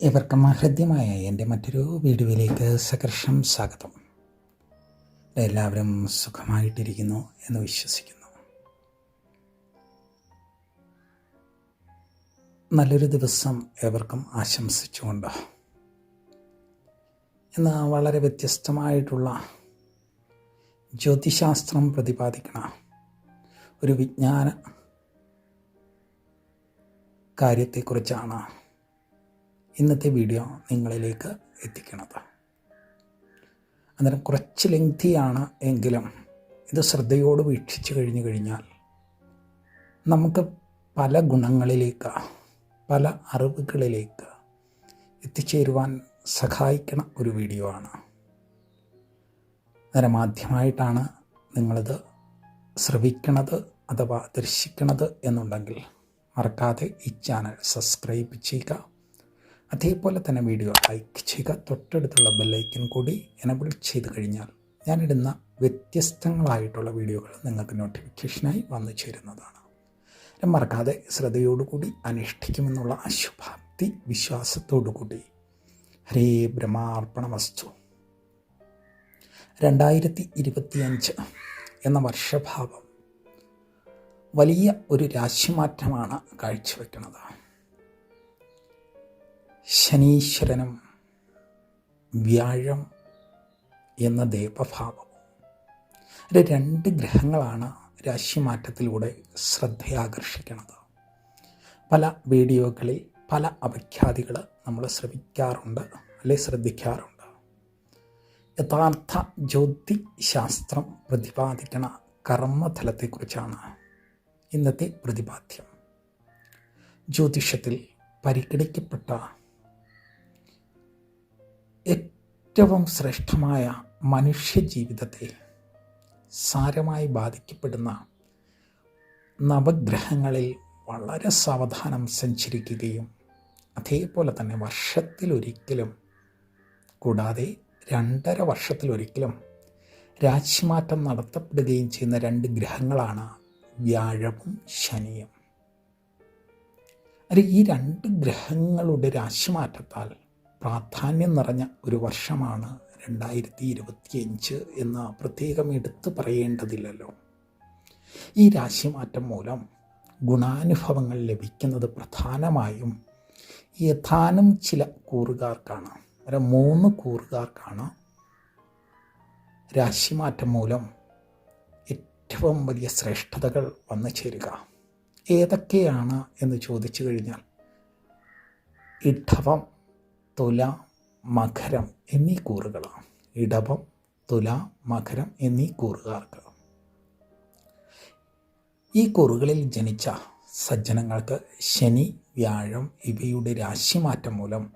ഇവർക്കും ഹൃദ്യമായ എന്റെ മറ്റൊരു വീഡിയോയിലേക്ക് സകർഷം സ്വാഗതം. എല്ലാവരും സുഖമായിട്ടിരിക്കുന്നു എന്ന് വിശ്വസിക്കുന്നു. നല്ലൊരു ദിവസം ഏവർക്കും ആശംസിച്ചുകൊണ്ട് ഇന്ന് വളരെ വ്യത്യസ്തമായിട്ടുള്ള ജ്യോതിശാസ്ത്രം പ്രതിപാദിക്കണ ഒരു വിജ്ഞാന കാര്യത്തെക്കുറിച്ചാണ് ഇന്നത്തെ വീഡിയോ നിങ്ങളിലേക്ക് എത്തിക്കുന്നത് അന്നേരം കുറച്ച് ലെങ്തിയാണ് എങ്കിലും ഇത് ശ്രദ്ധയോട് വീക്ഷിച്ചു കഴിഞ്ഞു കഴിഞ്ഞാൽ നമുക്ക് പല ഗുണങ്ങളിലേക്ക് പല അറിവുകളിലേക്ക് എത്തിച്ചേരുവാൻ സഹായിക്കണ ഒരു വീഡിയോ ആണ്. അന്നേരം ആദ്യമായിട്ടാണ് നിങ്ങളിത് ശ്രവിക്കണത് അഥവാ ദർശിക്കണത് എന്നുണ്ടെങ്കിൽ മറക്കാതെ ഈ ചാനൽ സബ്സ്ക്രൈബ് ചെയ്യുക. അതേപോലെ തന്നെ വീഡിയോ ലൈക്ക് ചെയ്യുക. തൊട്ടടുത്തുള്ള ബെല്ലൈക്കൻ കൂടി എനബിൾ ചെയ്ത് കഴിഞ്ഞാൽ ഞാനിടുന്ന വ്യത്യസ്തങ്ങളായിട്ടുള്ള വീഡിയോകൾ നിങ്ങൾക്ക് നോട്ടിഫിക്കേഷനായി വന്നു ചേരുന്നതാണ്. മറക്കാതെ ശ്രദ്ധയോടുകൂടി അനുഷ്ഠിക്കുമെന്നുള്ള അശുഭാപ്തി വിശ്വാസത്തോടുകൂടി ഹരേ ബ്രഹ്മാർപ്പണ വസ്തു രണ്ടായിരത്തി ഇരുപത്തിയഞ്ച് എന്ന വർഷഭാവം വലിയ ഒരു രാശിമാറ്റമാണ് കാഴ്ചവെക്കുന്നത്. ശനീശ്വരനും വ്യാഴം എന്ന ദേവഭാവവും. രണ്ട് ഗ്രഹങ്ങളാണ് രാശിമാറ്റത്തിലൂടെ ശ്രദ്ധയാകർഷിക്കുന്നത്. പല വീഡിയോകളിൽ പല അപഖ്യാതികൾ നമ്മൾ ശ്രമിക്കാറുണ്ട് അല്ലെ ശ്രദ്ധിക്കാറുണ്ട്. യഥാർത്ഥ ജ്യോതിശാസ്ത്രം പ്രതിപാദിക്കണ കർമ്മഫലത്തെക്കുറിച്ചാണ് ഇന്നത്തെ പ്രതിപാദ്യം. ജ്യോതിഷത്തിൽ പരിഗണിക്കപ്പെട്ട ഏറ്റവും ശ്രേഷ്ഠമായ മനുഷ്യ ജീവിതത്തെ സാരമായി ബാധിക്കപ്പെടുന്ന നവഗ്രഹങ്ങളിൽ വളരെ സാവധാനം സഞ്ചരിക്കുകയും അതേപോലെ തന്നെ വർഷത്തിലൊരിക്കലും കൂടാതെ രണ്ടര വർഷത്തിലൊരിക്കലും രാശിമാറ്റം നടത്തപ്പെടുകയും ചെയ്യുന്ന രണ്ട് ഗ്രഹങ്ങളാണ് വ്യാഴവും ശനിയും. അത് ഈ രണ്ട് ഗ്രഹങ്ങളുടെ രാശിമാറ്റത്താൽ പ്രാധാന്യം നിറഞ്ഞ ഒരു വർഷമാണ് രണ്ടായിരത്തി ഇരുപത്തിയഞ്ച് എന്ന് പ്രത്യേകം എടുത്തു പറയേണ്ടതില്ലല്ലോ. ഈ രാശിമാറ്റം മൂലം ഗുണാനുഭവങ്ങൾ ലഭിക്കുന്നത് പ്രധാനമായും യഥാനും ചില കൂറുകാർക്കാണ്. ഒരു മൂന്ന് കൂറുകാർക്കാണ് രാശിമാറ്റം മൂലം ഏറ്റവും വലിയ ശ്രേഷ്ഠതകൾ വന്നു ചേരുക. ഏതൊക്കെയാണ് എന്ന് ചോദിച്ചു കഴിഞ്ഞാൽ ഇടവം തുല മകരം എന്നീ കൂറുകളാണ് ഇടവം തുല മകരം എന്നീ കൂറുകാർക്ക്. ഈ കൂറുകളിൽ ജനിച്ച സജ്ജനങ്ങൾക്ക് ശനി വ്യാഴം ഇവയുടെ രാശിമാറ്റം മൂലം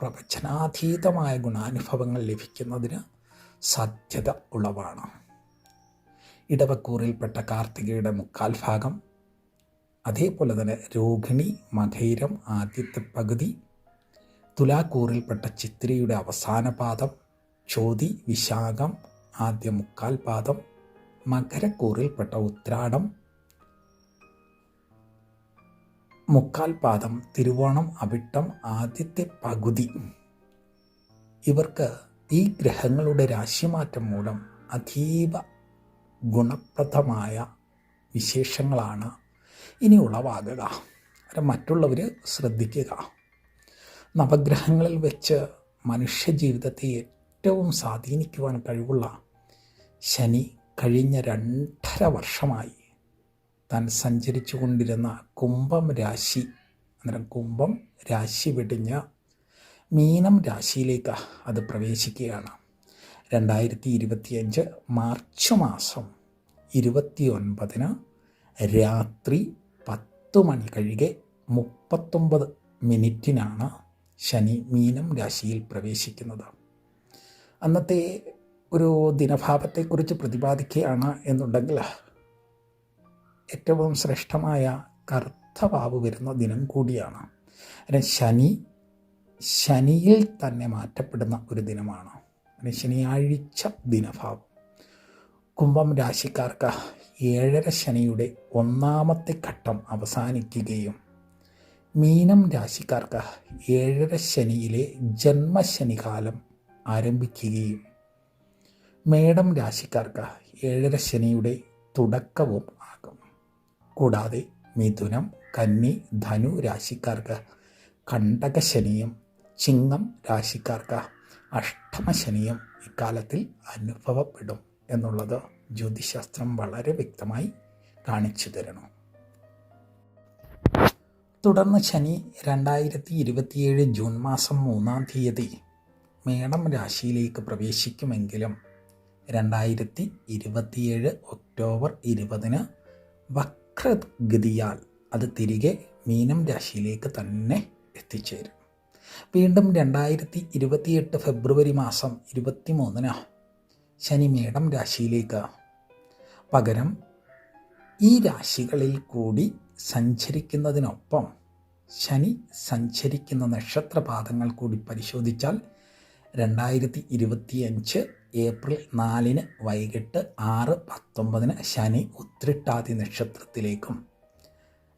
പ്രവചനാതീതമായ ഗുണാനുഭവങ്ങൾ ലഭിക്കുന്നതിന് സാധ്യത ഉളവാണ്. ഇടവക്കൂറിൽപ്പെട്ട കാർത്തികയുടെ മുക്കാൽ ഭാഗം അതേപോലെ തന്നെ രോഹിണി മകൈരം ആദ്യത്തെ പകുതി തുലാക്കൂറിൽപ്പെട്ട ചിത്തിരയുടെ അവസാന പാദം ചോതി വിശാഖം ആദ്യ മുക്കാൽ പാദം മകരക്കൂറിൽപ്പെട്ട ഉത്രാടം. മുക്കാൽ പാദം തിരുവോണം അവിട്ടം ആദ്യത്തെ പകുതി. ഇവർക്ക് ഈ ഗ്രഹങ്ങളുടെ രാശിമാറ്റം മൂലം അതീവ ഗുണപ്രദമായ വിശേഷങ്ങളാണ്. ഇനി ഉളവാകുക. മറ്റുള്ളവർ ശ്രദ്ധിക്കുക. നവഗ്രഹങ്ങളിൽ വെച്ച് മനുഷ്യജീവിതത്തെ ഏറ്റവും സ്വാധീനിക്കുവാൻ കഴിവുള്ള ശനി കഴിഞ്ഞ രണ്ടര വർഷമായി താൻ സഞ്ചരിച്ചു കൊണ്ടിരുന്ന കുംഭം രാശി അന്നേരം കുംഭം രാശി വെടിഞ്ഞ് മീനം രാശിയിലേക്ക് അത് പ്രവേശിക്കുകയാണ്. രണ്ടായിരത്തി ഇരുപത്തിയഞ്ച് മാർച്ച് മാസം ഇരുപത്തിയൊൻപതിന് രാത്രി പത്ത് മണി കഴികെ മുപ്പത്തൊമ്പത് മിനിറ്റിനാണ് ശനി മീനം രാശിയിൽ പ്രവേശിക്കുന്നത്. അന്നത്തെ ഒരു ദിനഭാവത്തെക്കുറിച്ച് പ്രതിപാദിക്കുകയാണ് എന്നുണ്ടെങ്കിൽ ഏറ്റവും ശ്രേഷ്ഠമായ കറുത്തവാവ് വരുന്ന ദിനം കൂടിയാണ്. അതിന് ശനി ശനിയിൽ തന്നെ മാറ്റപ്പെടുന്ന ഒരു ദിനമാണ്. അതിന് ശനിയാഴ്ച ദിനഭാവം. കുംഭം രാശിക്കാർക്ക് ഏഴര ശനിയുടെ ഒന്നാമത്തെ ഘട്ടം അവസാനിക്കുകയും മീനം രാശിക്കാർക്ക് ഏഴര ശനിയിലെ ജന്മശനികാലം ആരംഭിക്കുകയും മേടം രാശിക്കാർക്ക് ഏഴര ശനിയുടെ തുടക്കവും ആകും. കൂടാതെ മിഥുനം കന്നി ധനു രാശിക്കാർക്ക് കണ്ടകശനിയും ചിങ്ങം രാശിക്കാർക്ക് അഷ്ടമശനിയും ഇക്കാലത്തിൽ അനുഭവപ്പെടും എന്നുള്ളത് ജ്യോതിശാസ്ത്രം വളരെ വ്യക്തമായി കാണിച്ചു തരണം തുടർന്ന് ശനി രണ്ടായിരത്തി ഇരുപത്തിയേഴ് ജൂൺ മാസം മൂന്നാം തീയതി മേടം രാശിയിലേക്ക് പ്രവേശിക്കുമെങ്കിലും രണ്ടായിരത്തി ഇരുപത്തിയേഴ് ഒക്ടോബർ ഇരുപതിന് വക്രഗതിയാൽ അത് തിരികെ മീനം രാശിയിലേക്ക് തന്നെ എത്തിച്ചേരും. വീണ്ടും രണ്ടായിരത്തി ഇരുപത്തിയെട്ട് ഫെബ്രുവരി മാസം ഇരുപത്തി മൂന്നിന് ശനി മേടം രാശിയിലേക്ക് പകരം ഈ രാശികളിൽ കൂടി സഞ്ചരിക്കുന്നതിനൊപ്പം ശനി സഞ്ചരിക്കുന്ന നക്ഷത്രപാദങ്ങൾ കൂടി പരിശോധിച്ചാൽ രണ്ടായിരത്തി ഇരുപത്തിയഞ്ച് ഏപ്രിൽ നാലിന് വൈകിട്ട് ആറ് പത്തൊമ്പതിന് ശനി ഉത്രിട്ടാതി നക്ഷത്രത്തിലേക്കും.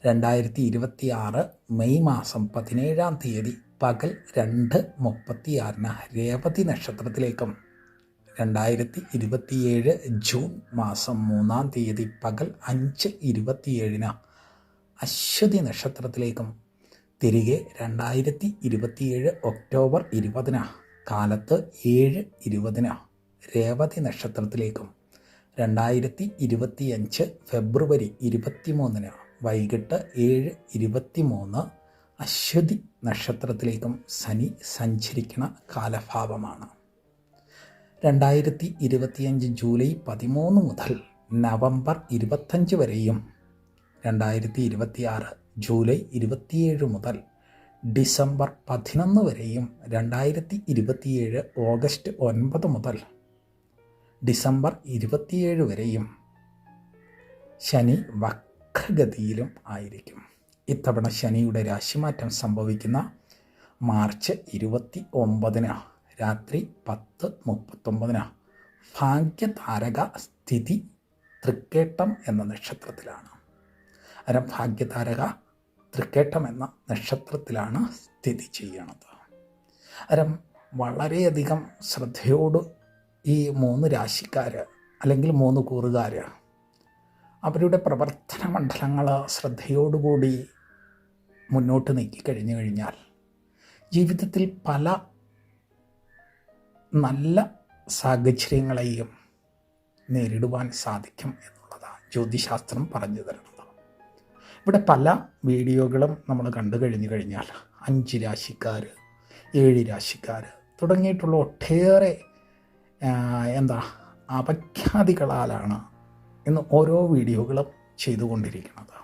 രണ്ടായിരത്തി ഇരുപത്തി ആറ് മെയ് മാസം പതിനേഴാം തീയതി പകൽ രണ്ട് മുപ്പത്തിയാറിന് രേവതി നക്ഷത്രത്തിലേക്കും. രണ്ടായിരത്തി ഇരുപത്തിയേഴ് ജൂൺ മാസം മൂന്നാം തീയതി പകൽ അഞ്ച് ഇരുപത്തിയേഴിന് അശ്വതി നക്ഷത്രത്തിലേക്കും തിരികെ രണ്ടായിരത്തി ഇരുപത്തിയേഴ് ഒക്ടോബർ ഇരുപതിന് കാലത്ത് ഏഴ് ഇരുപതിന് രേവതി നക്ഷത്രത്തിലേക്കും രണ്ടായിരത്തി ഇരുപത്തിയഞ്ച് ഫെബ്രുവരി ഇരുപത്തിമൂന്നിന് വൈകിട്ട് ഏഴ് ഇരുപത്തിമൂന്ന് അശ്വതി നക്ഷത്രത്തിലേക്കും ശനി സഞ്ചരിക്കുന്ന കാലഭാവമാണ്. രണ്ടായിരത്തി ഇരുപത്തിയഞ്ച് ജൂലൈ പതിമൂന്ന് മുതൽ നവംബർ ഇരുപത്തഞ്ച് വരെയും രണ്ടായിരത്തി ഇരുപത്തിയാറ് ജൂലൈ ഇരുപത്തിയേഴ് മുതൽ ഡിസംബർ പതിനൊന്ന് വരെയും രണ്ടായിരത്തി ഇരുപത്തിയേഴ് ഓഗസ്റ്റ് ഒൻപത് മുതൽ ഡിസംബർ ഇരുപത്തിയേഴ് വരെയും ശനി വക്രഗതിയിലും ആയിരിക്കും. ഇത്തവണ ശനിയുടെ രാശിമാറ്റം സംഭവിക്കുന്ന മാർച്ച് ഇരുപത്തി ഒമ്പതിന് രാത്രി പത്ത് മുപ്പത്തൊമ്പതിന് ഭാഗ്യതാരക സ്ഥിതി തൃക്കേട്ടം എന്ന നക്ഷത്രത്തിലാണ്. അരം ഭാഗ്യതാരക തൃക്കേട്ടം എന്ന നക്ഷത്രത്തിലാണ് സ്ഥിതി ചെയ്യണത് അരം വളരെയധികം ശ്രദ്ധയോട് ഈ മൂന്ന് രാശിക്കാർ അല്ലെങ്കിൽ മൂന്ന് കൂറുകാർ അവരുടെ പ്രവർത്തന മണ്ഡലങ്ങൾ ശ്രദ്ധയോടുകൂടി മുന്നോട്ട് നീക്കി കഴിഞ്ഞു കഴിഞ്ഞാൽ ജീവിതത്തിൽ പല നല്ല സാഹചര്യങ്ങളെയും നേരിടുവാൻ സാധിക്കും എന്നുള്ളതാണ് ജ്യോതിശാസ്ത്രം പറഞ്ഞു തരുന്നത്. ഇവിടെ പല വീഡിയോകളും നമ്മൾ കണ്ടു കഴിഞ്ഞു കഴിഞ്ഞാൽ അഞ്ച് രാശിക്കാർ ഏഴ് രാശിക്കാർ തുടങ്ങിയിട്ടുള്ള ഒട്ടേറെ എന്താ അപഖ്യാതികളാലാണ് ഇന്ന് ഓരോ വീഡിയോകളും ചെയ്തുകൊണ്ടിരിക്കുന്നത്.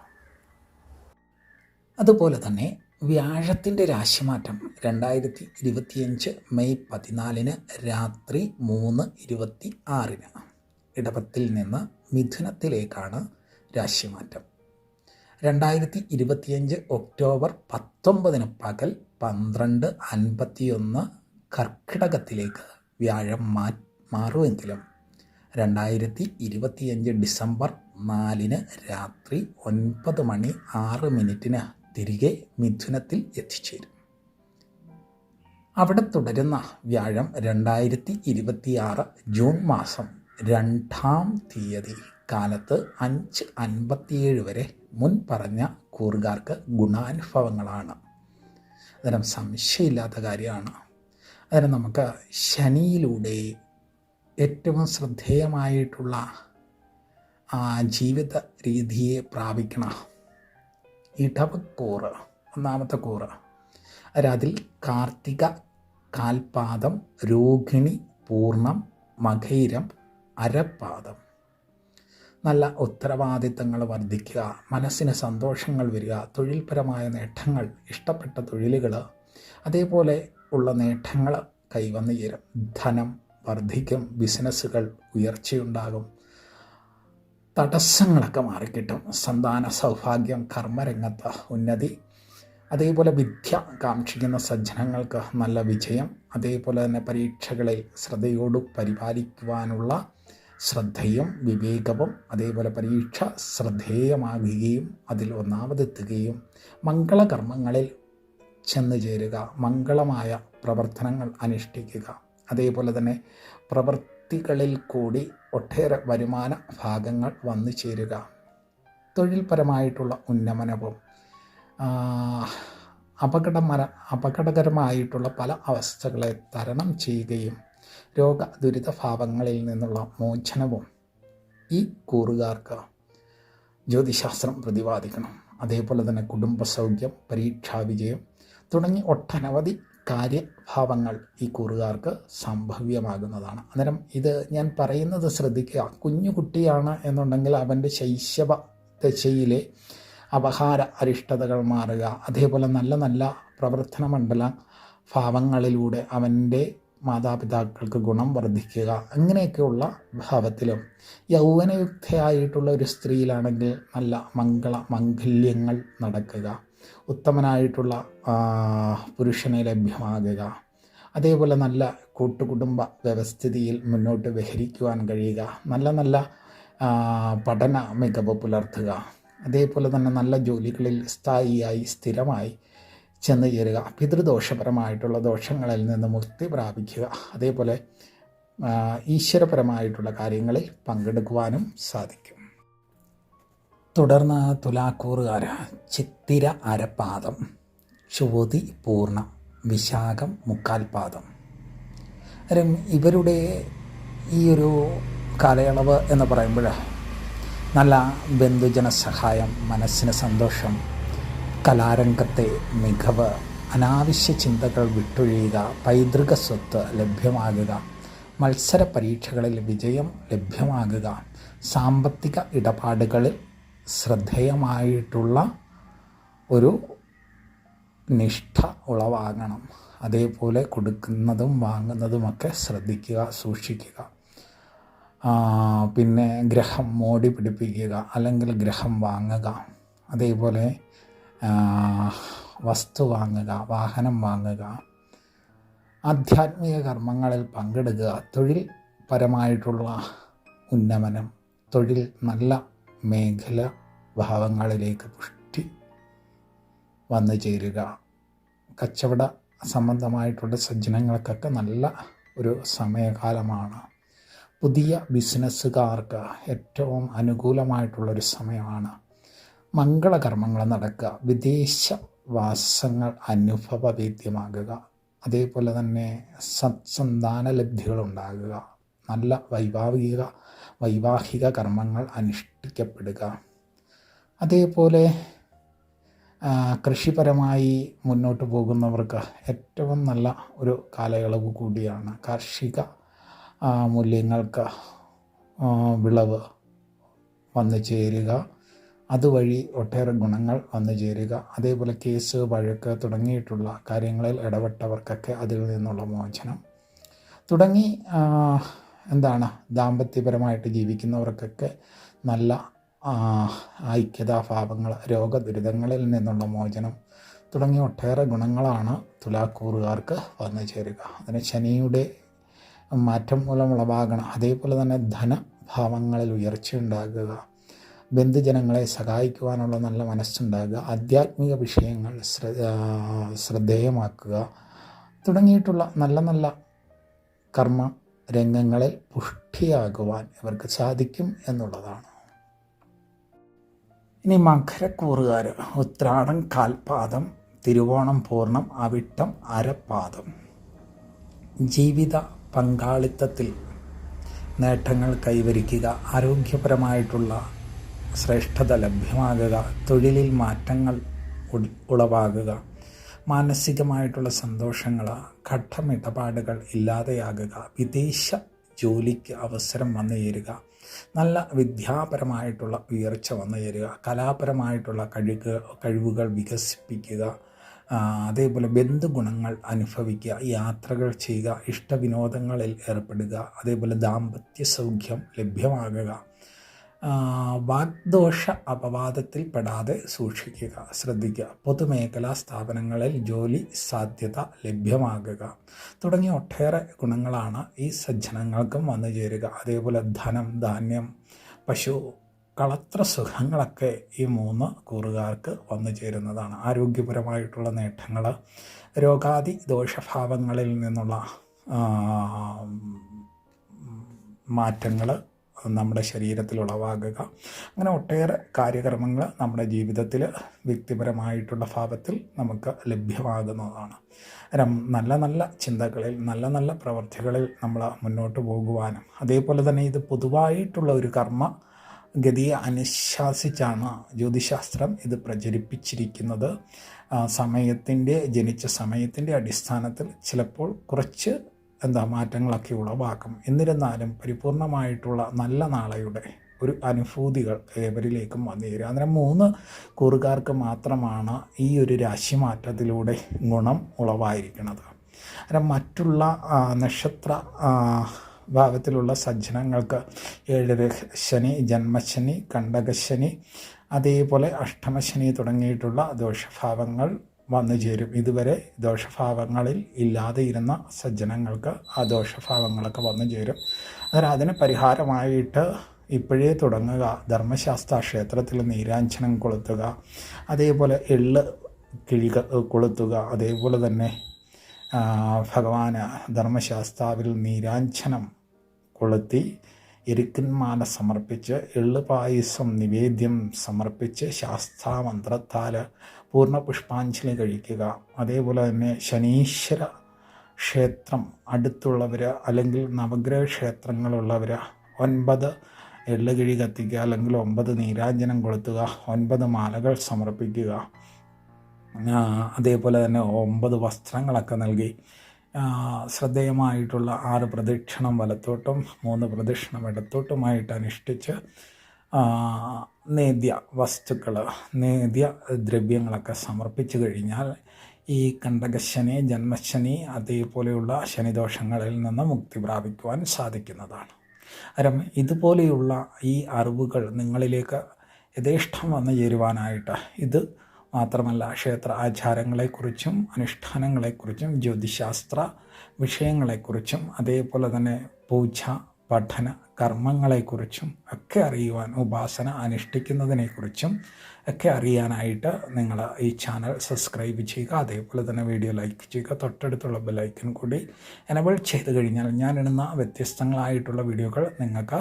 അതുപോലെ തന്നെ വ്യാഴത്തിന്റെ രാശിമാറ്റം രണ്ടായിരത്തി ഇരുപത്തിയഞ്ച് മെയ് പതിനാലിന് രാത്രി മൂന്ന് ഇരുപത്തി ആറിന് ഇടവത്തിൽ നിന്ന് മിഥുനത്തിലേക്കാണ് രാശിമാറ്റം. രണ്ടായിരത്തി ഇരുപത്തിയഞ്ച് ഒക്ടോബർ പത്തൊമ്പതിന് പകൽ പന്ത്രണ്ട് അൻപത്തിയൊന്ന് കർക്കിടകത്തിലേക്ക് വ്യാഴം മാ മാറുമെങ്കിലും രണ്ടായിരത്തി ഇരുപത്തിയഞ്ച് ഡിസംബർ നാലിന് രാത്രി ഒൻപത് മണി ആറ് മിനിറ്റിന് തിരികെ മിഥുനത്തിൽ എത്തിച്ചേരും. അവിടെ തുടരുന്ന വ്യാഴം രണ്ടായിരത്തി ഇരുപത്തിയാറ് ജൂൺ മാസം രണ്ടാം തീയതി കാലത്ത് അഞ്ച് അൻപത്തിയേഴ് വരെ മുൻ പറഞ്ഞ കൂറുകാർക്ക് ഗുണാനുഭവങ്ങളാണ്. അതിനും സംശയമില്ലാത്ത കാര്യമാണ്. അതിന് നമുക്ക് ശനിയിലൂടെ ഏറ്റവും ശ്രദ്ധേയമായിട്ടുള്ള ആ ജീവിത രീതിയെ പ്രാപിക്കണം. ഇടവക്കൂറ് ഒന്നാമത്തെ കൂറ്. അതിൽ കാർത്തിക കാൽപാദം രോഹിണി പൂർണം മകൈരം അരപ്പാദം നല്ല ഉത്തരവാദിത്തങ്ങൾ വർദ്ധിക്കുക മനസ്സിന് സന്തോഷങ്ങൾ വരിക തൊഴിൽപരമായ നേട്ടങ്ങൾ ഇഷ്ടപ്പെട്ട തൊഴിലുകൾ അതേപോലെ ഉള്ള നേട്ടങ്ങൾ കൈവന്നു ചേരും ധനം വർദ്ധിക്കും ബിസിനസ്സുകൾ ഉയർച്ചയുണ്ടാകും തടസ്സങ്ങളൊക്കെ മാറിക്കിട്ടും. സന്താന സൗഭാഗ്യം കർമ്മരംഗത്ത് ഉന്നതി അതേപോലെ വിദ്യ കാക്ഷിക്കുന്ന സജ്ജനങ്ങൾക്ക് നല്ല വിജയം അതേപോലെ തന്നെ പരീക്ഷകളെ ശ്രദ്ധയോട് പരിപാലിക്കുവാനുള്ള ശ്രദ്ധയും വിവേകവും അതേപോലെ പരീക്ഷ ശ്രദ്ധേയമാകുകയും അതിൽ ഒന്നാമതെത്തുകയും മംഗളകർമ്മങ്ങളിൽ ചെന്ന് ചേരുക മംഗളമായ പ്രവർത്തനങ്ങൾ അനുഷ്ഠിക്കുക. അതേപോലെ തന്നെ പ്രവൃത്തികളിൽ കൂടി ഒട്ടേറെ വരുമാന ഭാഗങ്ങൾ വന്നു ചേരുക. തൊഴിൽപരമായിട്ടുള്ള ഉന്നമനവും അപകടമര അപകടകരമായിട്ടുള്ള പല അവസ്ഥകളെ തരണം ചെയ്യുകയും രോഗ ദുരിത ദുരിതഭാവങ്ങളിൽ നിന്നുള്ള മോചനവും ഈ കൂറുകാർക്ക് ജ്യോതിശാസ്ത്രം പ്രതിപാദിക്കണം. അതേപോലെ തന്നെ കുടുംബസൗഖ്യം പരീക്ഷാ വിജയം തുടങ്ങി ഒട്ടനവധി കാര്യഭാവങ്ങൾ ഈ കൂറുകാർക്ക് സംഭവ്യമാകുന്നതാണ്. അന്നേരം ഇത് ഞാൻ പറയുന്നത് ശ്രദ്ധിക്കുക. കുഞ്ഞു കുട്ടിയാണ് എന്നുണ്ടെങ്കിൽ അവന്റെ ശൈശവ ദശയിലെ അപഹാര അരിഷ്ടതകൾ മാറുക. അതേപോലെ നല്ല നല്ല പ്രവർത്തന മണ്ഡല ഭാവങ്ങളിലൂടെ അവന്റെ മാതാപിതാക്കൾക്ക് ഗുണം വർദ്ധിക്കുക. അങ്ങനെയൊക്കെയുള്ള ഭാവത്തിലും യൗവനയുക്തയായിട്ടുള്ള ഒരു സ്ത്രീയിലാണെങ്കിൽ നല്ല മംഗള മംഗല്യങ്ങൾ നടക്കുക. ഉത്തമനായിട്ടുള്ള പുരുഷനെ ലഭ്യമാകുക. അതേപോലെ നല്ല കൂട്ടുകുടുംബ വ്യവസ്ഥിതിയിൽ മുന്നോട്ട് വിഹരിക്കുവാൻ കഴിയുക. നല്ല നല്ല പഠന മികവ് പുലർത്തുക. അതേപോലെ തന്നെ നല്ല ജോലികളിൽ സ്ഥായിയായി സ്ഥിരമായി ചെന്ന് ചേരുക. പിതൃദോഷപരമായിട്ടുള്ള ദോഷങ്ങളിൽ നിന്ന് മുക്തി പ്രാപിക്കുക. അതേപോലെ ഈശ്വരപരമായിട്ടുള്ള കാര്യങ്ങളിൽ പങ്കെടുക്കുവാനും സാധിക്കും. തുടർന്ന് തുലാക്കൂറുകാർ ചിത്തിര അരപാദം ചോതി പൂർണ വിശാഖം മുക്കാൽപാദം ഇവരുടെ ഈ ഒരു കാലയളവ് എന്ന് പറയുമ്പോൾ നല്ല ബന്ധുജന സഹായം മനസ്സിന് സന്തോഷം കലാരംഗത്തെ മികവ് അനാവശ്യ ചിന്തകൾ വിട്ടൊഴിയുക പൈതൃക സ്വത്ത് ലഭ്യമാകുക മത്സര പരീക്ഷകളിൽ വിജയം ലഭ്യമാകുക സാമ്പത്തിക ഇടപാടുകളിൽ ശ്രദ്ധേയമായിട്ടുള്ള ഒരു നിഷ്ഠ ഉളവാകണം. അതേപോലെ കൊടുക്കുന്നതും വാങ്ങുന്നതുമൊക്കെ ശ്രദ്ധിക്കുക സൂക്ഷിക്കുക. പിന്നെ ഗ്രഹം മോടി പിടിപ്പിക്കുക അല്ലെങ്കിൽ ഗ്രഹം വാങ്ങുക. അതേപോലെ വസ്തു വാങ്ങുക വാഹനം വാങ്ങുക ആധ്യാത്മിക കർമ്മങ്ങളിൽ പങ്കെടുക്കുക തൊഴിൽ പരമായിട്ടുള്ള ഉന്നമനം തൊഴിൽ നല്ല മേഖല ഭാവങ്ങളിലേക്ക് പുഷ്ടി വന്നു ചേരുക. കച്ചവട സംബന്ധമായിട്ടുള്ള സജ്ജനങ്ങൾക്കൊക്കെ നല്ല ഒരു സമയകാലമാണ്. പുതിയ ബിസിനസ്സുകാർക്ക് ഏറ്റവും അനുകൂലമായിട്ടുള്ളൊരു സമയമാണ്. മംഗളകർമ്മങ്ങൾ നടക്കുക. വിദേശ വാസങ്ങൾ അനുഭവവേദ്യമാകുക. അതേപോലെ തന്നെ സത്സന്താന ലബ്ധികൾ ഉണ്ടാകുക നല്ല വൈവാഹിക വൈവാഹിക കർമ്മങ്ങൾ അനുഷ്ഠിക്കപ്പെടുക. അതേപോലെ കൃഷിപരമായി മുന്നോട്ട് പോകുന്നവർക്ക് ഏറ്റവും നല്ല ഒരു കാലയളവ് കൂടിയാണ് കാർഷിക മൂല്യങ്ങൾക്ക് വിളവ് വന്നു ചേരുക. അതുവഴി ഒട്ടേറെ ഗുണങ്ങൾ വന്നു ചേരുക. അതേപോലെ കേസ് വഴക്ക് തുടങ്ങിയിട്ടുള്ള കാര്യങ്ങളിൽ ഇടപെട്ടവർക്കൊക്കെ അതിൽ നിന്നുള്ള മോചനം. തുടങ്ങി എന്താണ് ദാമ്പത്യപരമായിട്ട് ജീവിക്കുന്നവർക്കൊക്കെ നല്ല ഐക്യതാഭാവങ്ങൾ രോഗദുരിതങ്ങളിൽ നിന്നുള്ള മോചനം തുടങ്ങിയ ഒട്ടേറെ ഗുണങ്ങളാണ് തുലാക്കൂറുകാർക്ക് വന്നു ചേരുക. അതിന് ശനിയുടെ മാറ്റം മൂലമുളവാകണം. അതേപോലെ തന്നെ ധനഭാവങ്ങളിൽ ഉയർച്ചയുണ്ടാകുക. ബന്ധുജനങ്ങളെ സഹായിക്കുവാനുള്ള നല്ല മനസ്സുണ്ടാകുക ആധ്യാത്മിക വിഷയങ്ങൾ ശ്രദ്ധേയമാക്കുക തുടങ്ങിയിട്ടുള്ള നല്ല നല്ല കർമ്മ രംഗങ്ങളിൽ പുഷ്ടിയാകുവാൻ ഇവർക്ക് സാധിക്കും എന്നുള്ളതാണ്. ഇനി മകരക്കൂറുകാർ ഉത്രാടം കാൽപാദം തിരുവോണം പൂർണം അവിട്ടം അരപ്പാദം ജീവിത പങ്കാളിത്തത്തിൽ നേട്ടങ്ങൾ കൈവരിക്കുക ആരോഗ്യപരമായിട്ടുള്ള ശ്രേഷ്ഠത ലഭ്യമാകുക തൊഴിലിൽ മാറ്റങ്ങൾ ഉളവാകുക മാനസികമായിട്ടുള്ള സന്തോഷങ്ങൾ ഘട്ടമിടപാടുകൾ ഇല്ലാതെയാകുക വിദേശ ജോലിക്ക് അവസരം വന്നു ചേരുക നല്ല വിദ്യാപരമായിട്ടുള്ള ഉയർച്ച വന്നു ചേരുക കലാപരമായിട്ടുള്ള കഴിവ് കഴിവുകൾ വികസിപ്പിക്കുക അതേപോലെ ബന്ധുഗുണങ്ങൾ അനുഭവിക്കുക യാത്രകൾ ചെയ്യുക ഇഷ്ടവിനോദങ്ങളിൽ ഏർപ്പെടുക അതേപോലെ ദാമ്പത്യ സൗഖ്യം ലഭ്യമാകുക. വാഗ്ദോഷ അപവാദത്തിൽ പെടാതെ സൂക്ഷിക്കുക. ശ്രദ്ധിക്കുക. പൊതുമേഖലാ സ്ഥാപനങ്ങളിൽ ജോലി സാധ്യത ലഭ്യമാകുക. തുടങ്ങിയ ഒട്ടേറെ ഗുണങ്ങളാണ് ഈ സജ്ജനങ്ങൾക്കും വന്നു ചേരുക. അതേപോലെ ധനം ധാന്യം പശു കളത്ര സുഖങ്ങളൊക്കെ ഈ മൂന്ന് കൂറുകാർക്ക് വന്നു ചേരുന്നതാണ്. ആരോഗ്യപരമായിട്ടുള്ള നേട്ടങ്ങൾ രോഗാദി ദോഷഭാവങ്ങളിൽ നിന്നുള്ള മാറ്റങ്ങൾ നമ്മുടെ ശരീരത്തിൽ ഉളവാകുക അങ്ങനെ ഒട്ടേറെ കാര്യകർമ്മങ്ങൾ നമ്മുടെ ജീവിതത്തിൽ വ്യക്തിപരമായിട്ടുള്ള ഭാവത്തിൽ നമുക്ക് ലഭ്യമാകുന്നതാണ്. നല്ല നല്ല ചിന്തകളിൽ നല്ല നല്ല പ്രവർത്തികളിൽ നമ്മൾ മുന്നോട്ട് പോകുവാനും അതേപോലെ തന്നെ ഇത് പൊതുവായിട്ടുള്ള ഒരു കർമ്മ ഗതിയെ അനുശാസിച്ചാണ് ജ്യോതിശാസ്ത്രം ഇത് പ്രചരിപ്പിച്ചിരിക്കുന്നത്. സമയത്തിന്റെ ജനിച്ച സമയത്തിന്റെ അടിസ്ഥാനത്തിൽ ചിലപ്പോൾ കുറച്ച് എന്താ മാറ്റങ്ങളൊക്കെ ഉളവാക്കും. എന്നിരുന്നാലും പരിപൂർണമായിട്ടുള്ള നല്ല നാളെയുടെ ഒരു അനുഭൂതികൾ ഏവരിലേക്കും വന്നുചേരും അങ്ങനെ മൂന്ന് കൂറുകാർക്ക് മാത്രമാണ് ഈ ഒരു രാശിമാറ്റത്തിലൂടെ ഗുണം ഉളവായിരിക്കുന്നത്. അങ്ങനെ മറ്റുള്ള നക്ഷത്ര ഭാവത്തിലുള്ള സജ്ജനങ്ങൾക്ക് ഏഴര ശനി ജന്മശനി കണ്ടകശനി അതേപോലെ അഷ്ടമശനി തുടങ്ങിയിട്ടുള്ള ദോഷഭാവങ്ങൾ വന്നു ചേരും. ഇതുവരെ ദോഷഭാവങ്ങളിൽ ഇല്ലാതെ ഇരുന്ന സജ്ജനങ്ങൾക്ക് ആ ദോഷഭാവങ്ങളൊക്കെ വന്നു ചേരും. അന്നേരം അതിന് പരിഹാരമായിട്ട് ഇപ്പോഴേ തുടങ്ങുക. ധർമ്മശാസ്ത്ര ക്ഷേത്രത്തിൽ നീരാഞ്ജനം കൊളുത്തുക. അതേപോലെ എള്ള് കിഴിക കൊളുത്തുക. അതേപോലെ തന്നെ ഭഗവാന് ധർമ്മശാസ്താവിൽ നീരാഞ്ജനം കൊളുത്തി എരുക്കന്മാല സമർപ്പിച്ച് എള്ളുപായസം നിവേദ്യം സമർപ്പിച്ച് ശാസ്താമന്ത്രത്താൽ പൂർണ പുഷ്പാഞ്ജലി കഴിക്കുക. അതേപോലെ തന്നെ ശനീശ്വര ക്ഷേത്രം അടുത്തുള്ളവർ അല്ലെങ്കിൽ നവഗ്രഹ ക്ഷേത്രങ്ങളുള്ളവർ ഒൻപത് എള്ളുകിഴി കത്തിക്കുക അല്ലെങ്കിൽ ഒമ്പത് നീരാഞ്ജനം കൊളുത്തുക ഒൻപത് മാലകൾ സമർപ്പിക്കുക. അതേപോലെ തന്നെ ഒമ്പത് വസ്ത്രങ്ങളൊക്കെ നൽകി. ശ്രദ്ധേയമായിട്ടുള്ള ആറ് പ്രദക്ഷിണം വലത്തോട്ടും മൂന്ന് പ്രദക്ഷിണം ഇടത്തോട്ടുമായിട്ട് അനുഷ്ഠിച്ച് നേദ്യ വസ്തുക്കൾ നേദ്യ ദ്രവ്യങ്ങളൊക്കെ സമർപ്പിച്ചു കഴിഞ്ഞാൽ ഈ കണ്ടകശനി ജന്മശനി അതേപോലെയുള്ള ശനിദോഷങ്ങളിൽ നിന്ന് മുക്തി പ്രാപിക്കുവാൻ സാധിക്കുന്നതാണ്. അരം ഇതുപോലെയുള്ള ഈ അറിവുകൾ നിങ്ങളിലേക്ക് യഥേഷ്ടം വന്നു ചേരുവാനായിട്ട് ഇത് മാത്രമല്ല ക്ഷേത്ര ആചാരങ്ങളെക്കുറിച്ചും അനുഷ്ഠാനങ്ങളെക്കുറിച്ചും ജ്യോതിശാസ്ത്ര വിഷയങ്ങളെക്കുറിച്ചും അതേപോലെ തന്നെ പൂജ പഠന കർമ്മങ്ങളെക്കുറിച്ചും ഒക്കെ അറിയുവാൻ ഉപാസന അനുഷ്ഠിക്കുന്നതിനെക്കുറിച്ചും ഒക്കെ അറിയാനായിട്ട് നിങ്ങൾ ഈ ചാനൽ സബ്സ്ക്രൈബ് ചെയ്യുക. അതേപോലെ തന്നെ വീഡിയോ ലൈക്ക് ചെയ്യുക. തൊട്ടടുത്തുള്ള ബെല്ലൈക്കൻ കൂടി എനബിൾ ചെയ്ത് കഴിഞ്ഞാൽ ഞാനിടുന്ന വ്യത്യസ്തങ്ങളായിട്ടുള്ള വീഡിയോകൾ നിങ്ങൾക്ക്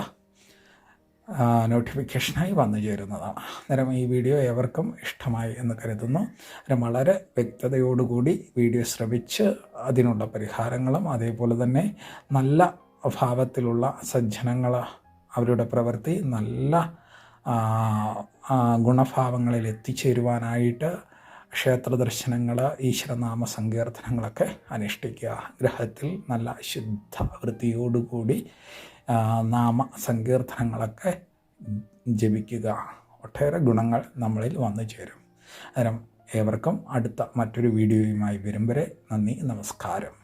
നോട്ടിഫിക്കേഷനായി വന്നു ചേരുന്നതാണ്. അന്നേരം ഈ വീഡിയോ ഏവർക്കും ഇഷ്ടമായി എന്ന് കരുതുന്നു. അന്നേരം വളരെ വ്യക്തതയോടുകൂടി വീഡിയോ ശ്രമിച്ച് അതിനുള്ള പരിഹാരങ്ങളും അതേപോലെ തന്നെ നല്ല ഭാവത്തിലുള്ള സജ്ജനങ്ങൾ അവരുടെ പ്രവൃത്തി നല്ല ഗുണഭാവങ്ങളിൽ എത്തിച്ചേരുവാനായിട്ട് ക്ഷേത്ര ദർശനങ്ങൾ ഈശ്വരനാമ സങ്കീർത്തനങ്ങളൊക്കെ അനുഷ്ഠിക്കുക. ഗ്രഹത്തിൽ നല്ല ശുദ്ധ വൃത്തിയോടുകൂടി നാമ സങ്കീർത്തനങ്ങളൊക്കെ ജപിക്കുക. ഒട്ടേറെ ഗുണങ്ങൾ നമ്മളിൽ വന്നു ചേരും. അന്നേരം ഏവർക്കും അടുത്ത മറ്റൊരു വീഡിയോയുമായി വരും വരെ നന്ദി നമസ്കാരം.